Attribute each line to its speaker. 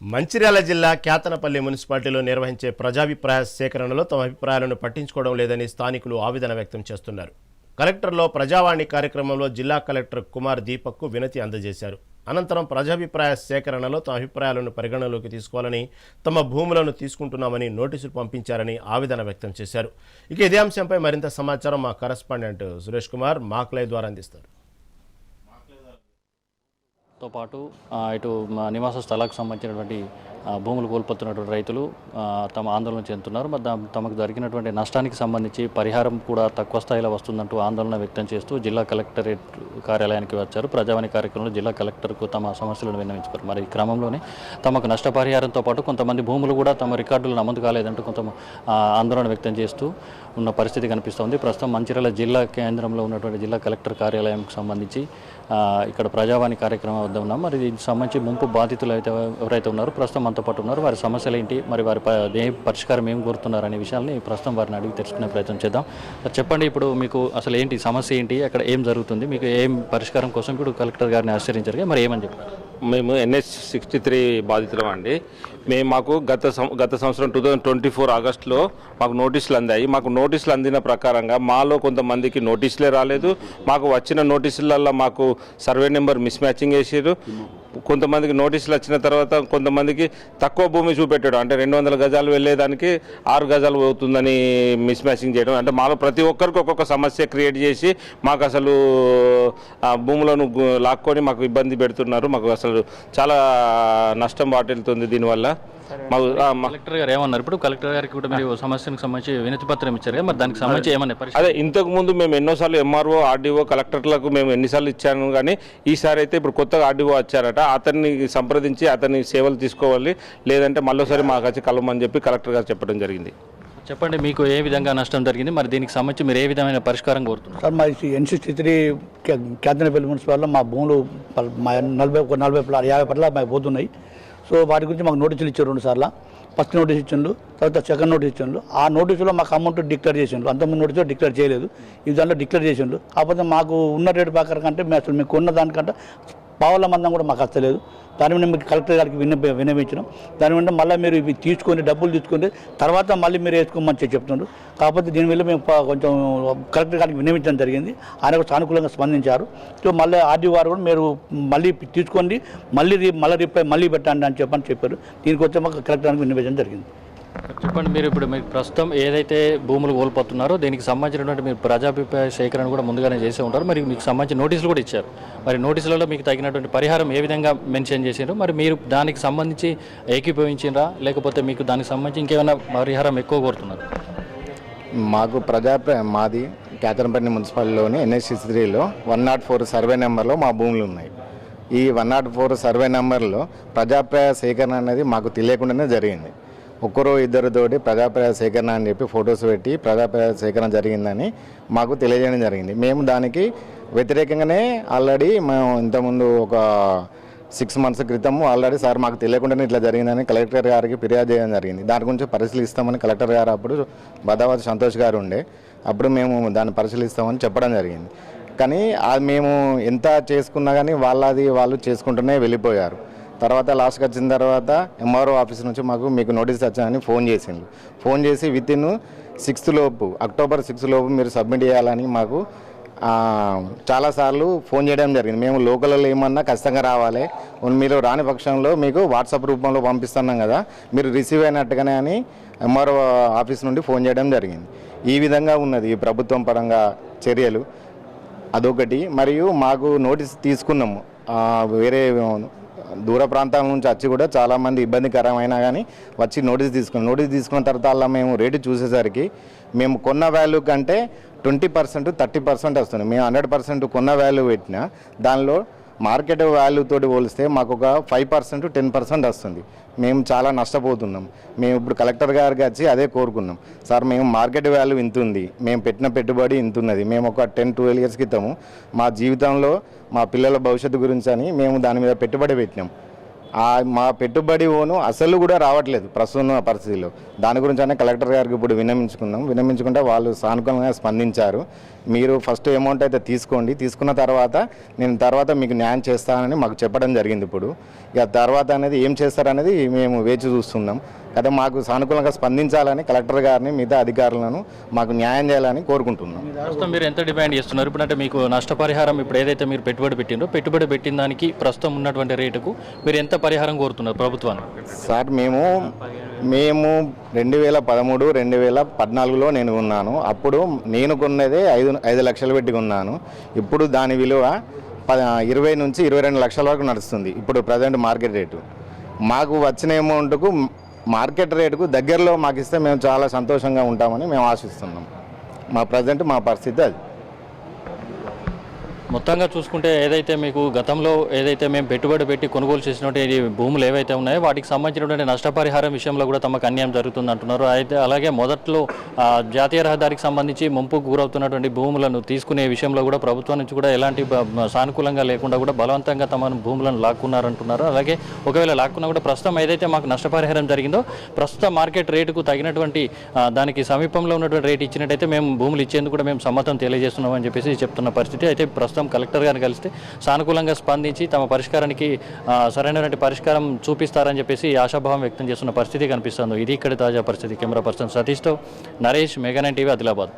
Speaker 1: మంచిర్యాల జిల్లా కేతనపల్లి మున్సిపాలిటీలో నిర్వహించే ప్రజాభిప్రాయ సేకరణలో తమ అభిప్రాయాలను పట్టించుకోవడం లేదని స్థానికులు ఆవేదన వ్యక్తం చేస్తున్నారు. కలెక్టర్లో ప్రజావాణి కార్యక్రమంలో జిల్లా కలెక్టర్ కుమార్ దీపక్కు వినతి అందజేశారు. అనంతరం ప్రజాభిప్రాయ సేకరణలో తమ అభిప్రాయాలను పరిగణనలోకి తీసుకోవాలని తమ భూములను తీసుకుంటున్నామని నోటీసులు పంపించారని ఆవేదన వ్యక్తం చేశారు. ఇక ఇదే అంశంపై మరింత సమాచారం మా కరస్పాండెంట్ సురేష్ కుమార్ మాక్లై ద్వారా అందిస్తారు.
Speaker 2: తో పాటు ఇటు నివాస స్థలాలకు సంబంధించినటువంటి భూములు కోల్పోతున్నటువంటి రైతులు తమ ఆందోళన చెందుతున్నారు. మరి తమకు జరిగినటువంటి నష్టానికి సంబంధించి పరిహారం కూడా తక్కువ స్థాయిలో వస్తుందంటూ ఆందోళన వ్యక్తం చేస్తూ జిల్లా కలెక్టరేట్ కార్యాలయానికి వచ్చారు. ప్రజావాణి కార్యక్రమంలో జిల్లా కలెక్టర్కు తమ సమస్యలను విన్నవించుకోరు మరి ఈ క్రమంలోనే తమకు నష్టపరిహారంతో పాటు కొంతమంది భూములు కూడా తమ రికార్డులు నమోదు కాలేదంటూ కొంత ఆందోళన వ్యక్తం చేస్తూ ఉన్న పరిస్థితి కనిపిస్తోంది. ప్రస్తుతం మంచిర్యాల జిల్లా కేంద్రంలో ఉన్నటువంటి జిల్లా కలెక్టర్ కార్యాలయంకు సంబంధించి ఇక్కడ ప్రజావాణి కార్యక్రమం వద్ద ఉన్నాం. మరి దీనికి సంబంధించి ముంపు బాధితులు అయితే ఎవరైతే ఉన్నారో ప్రస్తుతం మనతో పాటు ఉన్నారు. వారి సమస్యలు ఏంటి? మరి వారి పరిష్కారం ఏం కోరుతున్నారు అనే విషయాల్ని ప్రస్తుతం వారిని అడిగి తెలుసుకునే ప్రయత్నం చేద్దాం. చెప్పండి ఇప్పుడు మీకు అసలు ఏంటి? సమస్య ఏంటి? అక్కడ ఏం జరుగుతుంది? మీకు ఏం పరిష్కారం కోసం ఇప్పుడు కలెక్టర్ గారిని ఆశ్చర్యించారు. మరి ఏమని చెప్పారు?
Speaker 3: మేము ఎన్హెచ్ సిక్స్టీ త్రీ బాధితులం అండి. మేము మాకు గత సం- గత సంవత్సరం టూ థౌజండ్ ట్వంటీ ఫోర్ ఆగస్టులో మాకు నోటీసులు అందాయి. మాకు నోటీసులు అందిన ప్రకారంగా మాలో కొంతమందికి నోటీసులే రాలేదు. మాకు వచ్చిన నోటీసులల్లో మాకు సర్వే నెంబర్ మిస్ మ్యాచింగ్ వేసారు కొంతమందికి నోటీసులు వచ్చిన తర్వాత కొంతమందికి తక్కువ భూమి చూపెట్టాడు. అంటే రెండు వందల గజాలు వెళ్ళేదానికి ఆరు గజాలు అవుతుందని మిస్ మ్యాచింగ్ చేయడం. అంటే మాలో ప్రతి ఒక్కరికి ఒక్కొక్క సమస్య క్రియేట్ చేసి మాకు అసలు ఆ భూములను లాక్కొని మాకు ఇబ్బంది పెడుతున్నారు. మాకు అసలు చాలా నష్టం వాటిల్తుంది దీనివల్ల.
Speaker 2: కలెక్టర్ గారు ఏమన్నారు? ఇప్పుడు కలెక్టర్ గారికి కూడా మీరు సమస్యకు సంబంధించి వినతి పత్రం ఇచ్చారు కదా మరి దానికి సంబంధించి ఏమన్నా
Speaker 3: అదే ఇంతకు ముందు మేము ఎన్నోసార్లు ఎంఆర్ఓ ఆర్డీఓ కలెక్టర్లకు మేము ఎన్నిసార్లు ఇచ్చాను కానీ ఈసారి అయితే ఇప్పుడు కొత్తగా ఆర్డీఓ వచ్చారట. అతన్ని సంప్రదించి అతని సేవలు తీసుకోవాలి లేదంటే మళ్ళీసారి మాకు వచ్చి కలవమని చెప్పి కలెక్టర్ గారు చెప్పడం జరిగింది.
Speaker 2: చెప్పండి మీకు ఏ విధంగా నష్టం జరిగింది? మరి దీనికి సంబంధించి మీరు ఏ విధమైన పరిష్కారం కోరుతున్నారు?
Speaker 4: సార్ మా ఎన్ సిక్స్టీ త్రీ కేంద్రపల్లి మున్సిపాల్లో మా భూములు మా నలభై ఒక నలభై యాభై పట్ల మాకు పోతున్నాయి. సో వాటి గురించి మాకు నోటీసులు ఇచ్చారు రెండు సార్లు. ఫస్ట్ నోటీస్ ఇచ్చిండ్రు తర్వాత సెకండ్ నోటీస్ ఇచ్చిండ్రు. ఆ నోటీసులో మాకు అమౌంట్ డిక్లేర్ చేసిండ్రు. అంతకుముందు నోటీసులో డిక్లేర్ చేయలేదు. ఈ దాంట్లో డిక్లేర్ చేసిండ్రు. కాకపోతే మాకు ఉన్న రేటు ప్రకారం కంటే మేము అసలు మీకు ఉన్న దానికంటే పావుల మందం కూడా మాకు అస్తలేదు. దాని మీద మీకు కలెక్టర్ గారికి విన్న విన్నవించడం దాని మీద మళ్ళీ మీరు ఇవి తీసుకొని డబ్బులు తీసుకుంటే తర్వాత మళ్ళీ మీరు వేసుకోమని చెప్పి చెప్తున్నారు కాకపోతే దీనివల్ల మేము కొంచెం కలెక్టర్ గారికి విన్నవించడం జరిగింది. ఆయన సానుకూలంగా స్పందించారు. సో మళ్ళీ ఆర్డీ వారు కూడా మీరు మళ్ళీ తీసుకోండి మళ్ళీ మళ్ళీ రిప్లై మళ్ళీ పెట్టండి అని చెప్పని చెప్పారు. దీనికి మాకు కలెక్టర్ గారికి విన్నవించడం జరిగింది.
Speaker 2: చెప్పండి మీరు ఇప్పుడు మీకు ప్రస్తుతం ఏదైతే భూములు కోల్పోతున్నారో దీనికి సంబంధించినటువంటి మీరు ప్రజాభిప్రాయ సేకరణ కూడా ముందుగానే చేసే ఉంటారు. మరి మీకు సంబంధించి నోటీసులు కూడా ఇచ్చారు. మరి నోటీసులలో మీకు తగినటువంటి పరిహారం ఏ విధంగా మెన్షన్ చేసారు మరి మీరు దానికి సంబంధించి ఏకీభవించినరా లేకపోతే మీకు దానికి సంబంధించి ఇంకేమైనా పరిహారం ఎక్కువ కోరుతున్నారు?
Speaker 5: మాకు ప్రజా మాది కేతనపల్లి మున్సిపాలిటీలోని ఎన్ఎస్సి త్రీలో వన్ నాట్ ఫోర్ సర్వే నెంబర్లో మా భూములు ఉన్నాయి. ఈ వన్ నాట్ ఫోర్ సర్వే నెంబర్లో ప్రజాప్రాయ సేకరణ అనేది మాకు తెలియకుండానే జరిగింది. ఒక్కరో ఇద్దరితోటి ప్రజాప్రాయ సేకరణ అని చెప్పి ఫొటోస్ పెట్టి ప్రజాప్రాయ సేకరణ జరిగిందని మాకు తెలియజేయడం జరిగింది. మేము దానికి వ్యతిరేకంగానే ఆల్రెడీ మేము ఇంతకుముందు ఒక సిక్స్ మంత్స్ క్రితం ఆల్రెడీ సార్ మాకు తెలియకుండానే ఇట్లా జరిగిందని కలెక్టర్ గారికి ఫిర్యాదు చేయడం జరిగింది. దాని గురించి పరిశీలిస్తామని కలెక్టర్ గారు అప్పుడు బదావతి సంతోష్ గారు ఉండే అప్పుడు మేము దాన్ని పరిశీలిస్తామని చెప్పడం జరిగింది. కానీ అది మేము ఎంత చేసుకున్నా కానీ వాళ్ళది వాళ్ళు చేసుకుంటూనే వెళ్ళిపోయారు. తర్వాత లాస్ట్కి వచ్చిన తర్వాత ఎంఆర్ఓ ఆఫీస్ నుంచి మాకు మీకు నోటీస్ వచ్చాయని ఫోన్ చేసిండు. ఫోన్ చేసి విత్ ఇన్ సిక్స్త్ లోపు అక్టోబర్ సిక్స్త్ లోపు మీరు సబ్మిట్ చేయాలని మాకు చాలాసార్లు ఫోన్ చేయడం జరిగింది. మేము లోకల్లో ఏమన్నా ఖచ్చితంగా రావాలి. మీరు రాని పక్షంలో మీకు వాట్సాప్ రూపంలో పంపిస్తున్నాం కదా మీరు రిసీవ్ అయినట్టుగానే అని ఎంఆర్ఓ ఆఫీస్ నుండి ఫోన్ చేయడం జరిగింది. ఈ విధంగా ఉన్నది ఈ ప్రభుత్వం పరంగా చర్యలు. అదొకటి. మరియు మాకు నోటీస్ తీసుకున్నాము. వేరే దూర ప్రాంతాల నుంచి వచ్చి కూడా చాలామంది ఇబ్బందికరమైనా కానీ వచ్చి నోటీస్ తీసుకున్నాం నోటీస్ తీసుకున్న తర్వాత అలా మేము రేటు చూసేసరికి మేము కొన్న వాల్యూ కంటే ట్వంటీ పర్సెంట్ థర్టీ పర్సెంట్ వస్తుంది. మేము హండ్రెడ్ పర్సెంట్ కొన్న వాల్యూ పెట్టినా దానిలో మార్కెట్ వాల్యూ తోటి పోలిస్తే మాకు ఒక ఫైవ్ పర్సెంట్ టెన్ పర్సెంట్ వస్తుంది. మేము చాలా నష్టపోతున్నాం. మేము ఇప్పుడు కలెక్టర్ గారికి వచ్చి అదే కోరుకున్నాం. సార్ మేము మార్కెట్ వాల్యూ ఇంత ఉంది. మేము పెట్టిన పెట్టుబడి ఇంత ఉన్నది. మేము ఒక టెన్ ట్వెల్వ్ ఇయర్స్ క్రితము మా జీవితంలో మా పిల్లల భవిష్యత్తు గురించి అని మేము దాని మీద పెట్టుబడి పెట్టినాం. మా పెట్టుబడి ఓను అసలు కూడా రావట్లేదు ప్రస్తుతం పరిస్థితిలో. దాని గురించి అనే కలెక్టర్ గారికి ఇప్పుడు విన్నమించుకున్నాం విన్నమించుకుంటే వాళ్ళు సానుకూలంగా స్పందించారు. మీరు ఫస్ట్ అమౌంట్ అయితే తీసుకోండి. తీసుకున్న తర్వాత నేను తర్వాత మీకు న్యాయం చేస్తానని మాకు చెప్పడం జరిగింది ఇప్పుడు. ఇక తర్వాత అనేది ఏం చేస్తారనేది మేము వేచి చూస్తున్నాం. కదా మాకు సానుకూలంగా స్పందించాలని కలెక్టర్ గారిని మిగతా అధికారులను మాకు న్యాయం చేయాలని కోరుకుంటున్నాం.
Speaker 2: ప్రస్తుతం మీరు ఎంత డిమాండ్ చేస్తున్నారు? ఇప్పుడు అంటే మీకు నష్టపరిహారం ఇప్పుడు ఏదైతే మీరు పెట్టుబడి పెట్టిండ్రో పెట్టుబడి పెట్టిన దానికి ప్రస్తుతం ఉన్నటువంటి రేటుకు మీరు ఎంత పరిహారం కోరుతున్నారు ప్రభుత్వానికి?
Speaker 5: సార్ మేము మేము రెండు వేల పదమూడు రెండు వేల పద్నాలుగులో నేను ఉన్నాను. అప్పుడు నేను కొన్నదే ఐదు ఐదు లక్షలు పెట్టి కొన్నాను. ఇప్పుడు దాని విలువ ప ఇరవై నుంచి ఇరవై రెండు లక్షల వరకు నడుస్తుంది. ఇప్పుడు ప్రజెంట్ మార్కెట్ రేటు. మాకు వచ్చిన అమౌంట్కు మార్కెట్ రేటుకు దగ్గరలో మాకు ఇస్తే మేము చాలా సంతోషంగా ఉంటామని మేము ఆశిస్తున్నాం. మా ప్రజెంట్ మా పరిస్థితి అది.
Speaker 2: మొత్తంగా చూసుకుంటే ఏదైతే మీకు గతంలో ఏదైతే మేము పెట్టుబడి పెట్టి కొనుగోలు చేసినటువంటి భూములు ఏవైతే ఉన్నాయో వాటికి సంబంధించినటువంటి నష్టపరిహారం విషయంలో కూడా తమకు అన్యాయం జరుగుతుంది అంటున్నారు. అయితే అలాగే మొదట్లో జాతీయ రహదారికి సంబంధించి ముంపుకు గురవుతున్నటువంటి భూములను తీసుకునే విషయంలో కూడా ప్రభుత్వం నుంచి కూడా ఎలాంటి సానుకూలంగా లేకుండా కూడా బలవంతంగా తమ భూములను లాక్కున్నారంటున్నారు. అలాగే ఒకవేళ లాక్కున్నా కూడా ప్రస్తుతం ఏదైతే మాకు నష్టపరిహారం జరిగిందో ప్రస్తుత మార్కెట్ రేటుకు తగినటువంటి దానికి సమీపంలో ఉన్నటువంటి రేటు ఇచ్చినట్టయితే మేము భూములు ఇచ్చేందుకు కూడా మేము సమ్మతం తెలియజేస్తున్నామని చెప్పేసి చెప్తున్న పరిస్థితి. అయితే ప్రస్తుతం కలెక్టర్ గారిని కలిస్తే సానుకూలంగా స్పందించి తమ పరిష్కారానికి సరైనటువంటి పరిష్కారం చూపిస్తారని చెప్పేసి ఆశాభావం వ్యక్తం చేస్తున్న పరిస్థితి కనిపిస్తుంది. ఇది ఇక్కడ తాజా పరిస్థితి. కెమెరా పర్సన్ సతీష్తో నరేష్ మెగానైన్ టీవీ ఆదిలాబాద్.